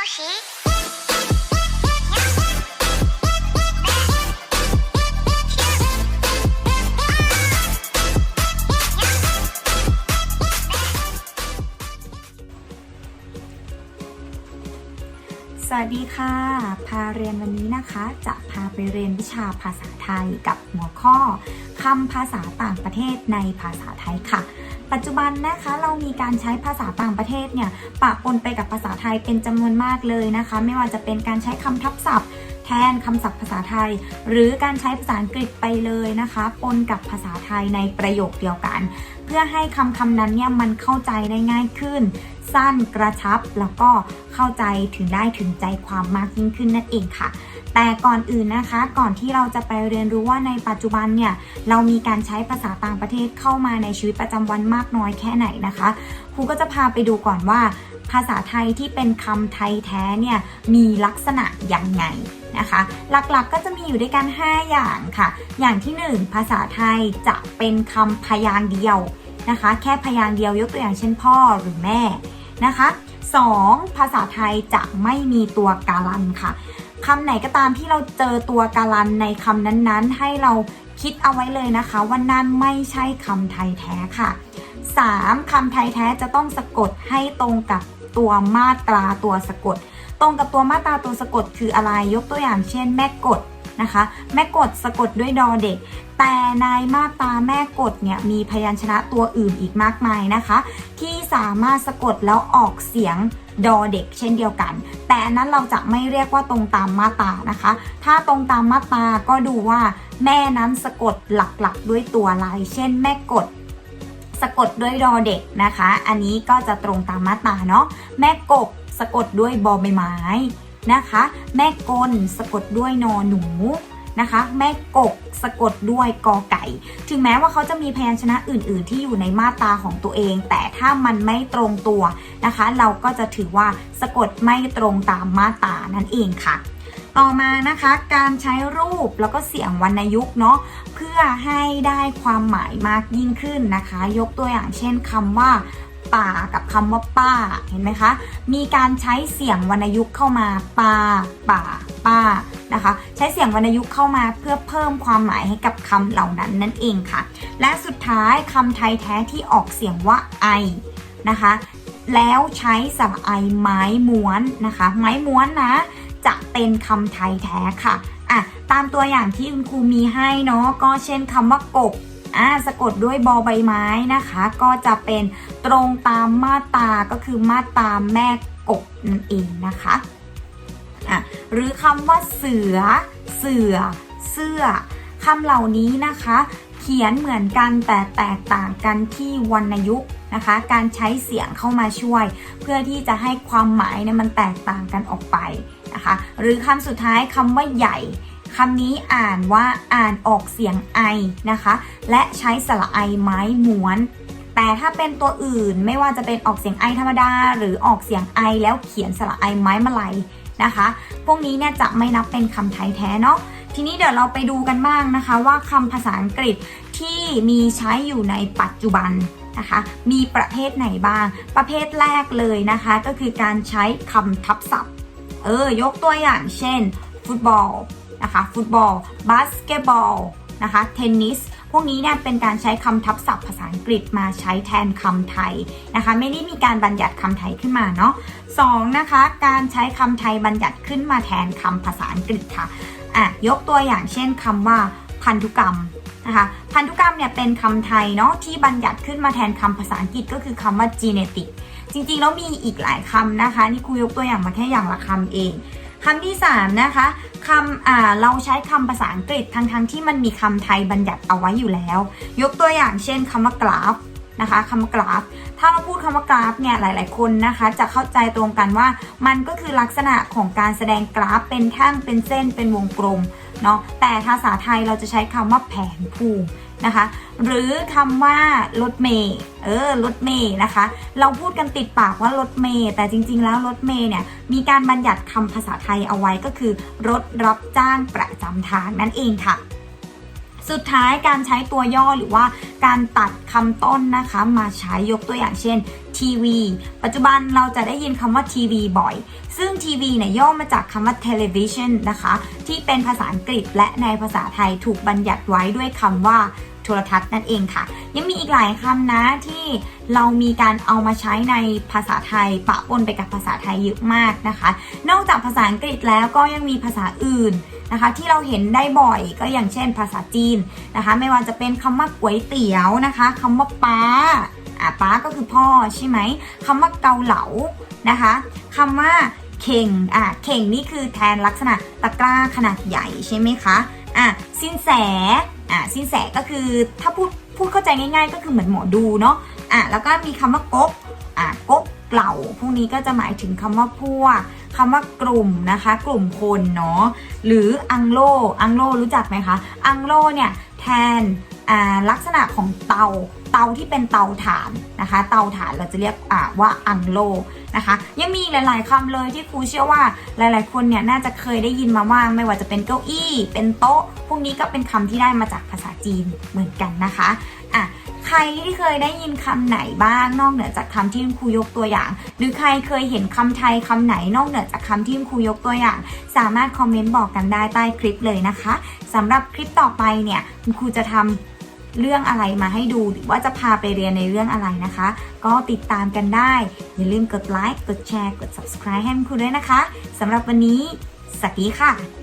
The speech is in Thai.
สวัสดีค่ะ พาเรียนวันนี้นะคะ จะพาไปเรียนวิชาภาษาไทยกับหัวข้อ คำภาษาต่างประเทศในภาษาไทยค่ะ ปัจจุบันนะคะเรามีการใช้ภาษาต่างประเทศเนี่ยปะปนไปกับภาษาไทยเป็นจำนวนมากเลยนะคะ ไม่ว่าจะเป็นการใช้คำทับศัพท์แทนคำศัพท์ภาษาไทย หรือการใช้ภาษาอังกฤษไปเลยนะคะปนกับภาษาไทยในประโยคเดียวกัน เพื่อให้คำคำนั้นเนี่ยมันเข้าใจได้ง่ายขึ้น สั้นกระชับแล้วก็เข้าใจถึงได้ถึงใจความมากยิ่งขึ้นนั่นเองค่ะ แต่ก่อนอื่นนะคะ ก่อนที่เราจะไปเรียนรู้ว่าในปัจจุบันเนี่ยเรามีการใช้ภาษาต่างประเทศเข้ามาในชีวิตประจำวันมากน้อยแค่ไหนนะคะครูก็จะพาไปดูก่อนว่า ภาษาไทยที่เป็นคำไทยแท้เนี่ยมีลักษณะยังไงนะคะ หลักๆกก็จะมีอยู่ด้วยกัน 5 อย่างค่ะ อย่างที่ 1 ภาษาไทยจะเป็นคำพยางเดียวนะคะ แค่พยางเดียวยกตัวอย่างเช่นพ่อหรือแม่นะคะ 2. ภาษาไทยจะไม่มีตัวการันค่ะ คำไหนก็ตามที่เราเจอตัวการันในคำนั้นๆ ให้เราคิดเอาไว้เลยนะคะ ว่านั่นไม่ใช่คำไทยแท้ค่ะ 3. คำไทยแท้จะต้องสะกดให้ตรงกับตัวมาตราตัวสะกด ตรงกับตัวมาตราตัวสะกดคืออะไรยกตัวอย่างเช่น แม่กด นะคะ แม่กดสะกดด้วยดอเด็ก แต่ในมาตราแม่กดเนี่ยมีพยัญชนะตัวอื่นอีกมากมายนะคะ ที่สามารถสะกดแล้วออกเสียงดอเด็กเช่นเดียวกัน แต่อันนั้นเราจะไม่เรียกว่าตรงตามมาตานะคะ ถ้าตรงตามมาตาก็ดูว่าแม่นั้นสะกดหลักๆ ด้วยตัวอะไรเช่น แม่กดสะกดด้วยดอเด็กนะคะ อันนี้ก็จะตรงตามมาตาเนาะ แม่กบสะกดด้วยบอใบไม้ นะคะ แม่กลสะกดด้วยนอหนูนะคะ แม่กกสะกดด้วยกอไก่ ถึงแม้ว่าเขาจะมีพยัญชนะอื่น ๆ ที่อยู่ในมาตราของตัวเอง แต่ถ้ามันไม่ตรงตัวนะคะ เราก็จะถือว่าสะกดไม่ตรงตามมาตรานั่นเองค่ะ ต่อมานะคะการใช้รูปแล้วก็เสียงวรรณยุกต์เนาะเพื่อให้ได้ความหมายมากยิ่งขึ้นนะคะ ยกตัวอย่างเช่นคำว่า ป่ากับคำว่าป้าเห็นไหมคะ มีการใช้เสียงวรรณยุกต์เข้ามาป่าป่าป้านะคะ ใช้เสียงวรรณยุกต์เข้ามาเพื่อเพิ่มความหมายให้กับคำเหล่านั้นนั่นเองค่ะ และสุดท้ายคำไทยแท้ที่ออกเสียงว่าไอนะคะ แล้วใช้สระไอไม้ม้วนนะคะ ไม้ม้วนนะ จะเป็นคำไทยแท้ค่ะอะตามตัวอย่างที่คุณครูมีให้เนาะก็เช่นคำว่ากบ อ่าสะกดด้วยบอใบไม้นะคะ ก็จะเป็นตรงตามมาตาก็คือมาตาแม่กบนั่นเองนะคะอะหรือคำว่าเสือ เสือ เสื้อคำเหล่านี้นะคะ เขียนเหมือนกันแต่แตกต่างกันที่วรรณยุกต์นะคะ การใช้เสียงเข้ามาช่วย เพื่อที่จะให้ความหมายเนี่ยมันแตกต่างกันออกไปนะคะ หรือคำสุดท้ายคำว่าใหญ่ คำนี้อ่านว่าอ่านออกเสียงไอนะคะ และใช้สระไอไม้ม้วน แต่ถ้าเป็นตัวอื่นไม่ว่าจะเป็นออกเสียงไอธรรมดา หรือออกเสียงไอแล้วเขียนสระไอไม้มาลัยนะคะ พวกนี้เนี่ยจะไม่นับเป็นคำไทยแท้เนาะทีนี้เดี๋ยวเราไปดูกันบ้างนะคะว่าคำภาษาอังกฤษที่มีใช้อยู่ในปัจจุบันนะคะ มีประเภทไหนบ้าง ประเภทแรกเลยนะคะ ก็คือการใช้คำทับศัพท์ เออยกตัวอย่างเช่น ฟุตบอล นะคะ ฟุตบอล บาสเกตบอลนะคะ เทนนิส พวกนี้เนี่ยเป็นการใช้คำทับศัพท์ภาษาอังกฤษมาใช้แทนคำไทยนะคะ ไม่ได้มีการบัญญัติคำไทยขึ้นมาเนาะสองนะคะ การใช้คำไทยบัญญัติขึ้นมาแทนคำภาษาอังกฤษค่ะอะ ยกตัวอย่างเช่นคำว่าพันธุกรรมนะคะพันธุกรรมเนี่ยเป็นคำไทยเนาะที่บัญญัติขึ้นมาแทนคำภาษาอังกฤษก็คือคำว่า genetic จริงๆแล้วมีอีกหลายคำนะคะ นี่ครูยกตัวอย่างมาแค่อย่างละคำเอง คำที่ 3 นะคะคำอ่าเราใช้คำภาษาอังกฤษทั้งๆทที่มันมีคำไทยบัญญัติเอาไว้อยู่แล้ว ยกตัวอย่างเช่นคำว่ากราฟนะคะคำว่ากราฟ ถ้าเราพูดคำว่ากราฟเนี่ยหลาย ๆ คนนะคะ จะเข้าใจตรงกันว่า มันก็คือลักษณะของการแสดงกราฟ เป็นแท่งเป็นเส้นเป็นวงกลมเนาะแต่ภาษาไทยเราจะใช้คำว่าแผนภูมิ นะคะ หรือคำว่ารถเมย์เออรถเมย์นะคะ เราพูดกันติดปากว่ารถเมย์แต่จริง ๆ แล้วรถเมย์เนี่ยมีการบัญญัติคำภาษาไทยเอาไว้ก็คือ รถรับจ้างประจำทางนั่นเองค่ะสุดท้ายการใช้ตัวย่อหรือว่าการตัดคำต้นนะคะ มาใช้ยกตัวอย่างเช่นทีวีปัจจุบันเราจะได้ยินคำว่าทีวีบ่อย ซึ่งทีวีเนี่ยย่อมาจากคำว่า television นะคะ ที่เป็นภาษาอังกฤษและในภาษาไทยถูกบัญญัติไว้ด้วยคำว่า โทรทัศน์นั่นเองค่ะ ยังมีอีกหลายคำนะที่เรามีการเอามาใช้ในภาษาไทยปะปนไปกับภาษาไทยเยอะมากนะคะ นอกจากภาษาอังกฤษแล้วก็ยังมีภาษาอื่นนะคะ ที่เราเห็นได้บ่อยก็อย่างเช่น ภาษาจีนนะคะ ไม่ว่าจะเป็นคำว่าก๋วยเตี๋ยวนะคะคำว่าป้าอะป้าก็คือพ่อใช่ไหมคำว่าเกาเหลานะคะคำว่าเข่งอะเข่งนี่คือแทนลักษณะตะกร้าขนาดใหญ่ใช่ไหมคะอะสินแส อะสินแสก็คือถ้าพูดพูดเข้าใจง่าย ๆ ก็คือเหมือนหมอดูเนาะอะแล้วก็มีคำว่าก๊กอะก๊กเกล่าพวกนี้ก็จะหมายถึงคำว่าพวกคำว่ากลุ่มนะคะ กลุ่มคนเนาะหรืออังโลอังโลรู้จักไหมคะอังโลเนี่ยแทนอ่าลักษณะของเตา เตาที่เป็นเตาถ่านนะคะ เตาถ่านเราจะเรียกว่าอังโลนะคะ ยังมีหลาย ๆคำเลยที่ครูเชื่อว่าหลาย ๆ คนเนี่ยน่าจะเคยได้ยินมาว่าไม่ว่าจะเป็นเก้าอี้ เป็นโต๊ะ พวกนี้ก็เป็นคำที่ได้มาจากภาษาจีนเหมือนกันนะคะอะใครที่เคยได้ยินคำไหนบ้างนอกเหนือจากคำที่ครูยกตัวอย่าง หรือใครเคยเห็นคำไทยคำไหนนอกเหนือจากคำที่ครูยกตัวอย่าง สามารถคอมเมนต์บอกกันได้ใต้คลิปเลยนะคะสำหรับคลิปต่อไปเนี่ยคุณครูจะทำ เรื่องอะไรมาให้ดูหรือว่าจะพาไปเรียนในเรื่องอะไรนะคะ ก็ติดตามกันได้ อย่าลืมกดไลค์กดแชร์กด subscribe ให้คุณครูด้วยนะคะสำหรับวันนี้สวัสดีค่ะ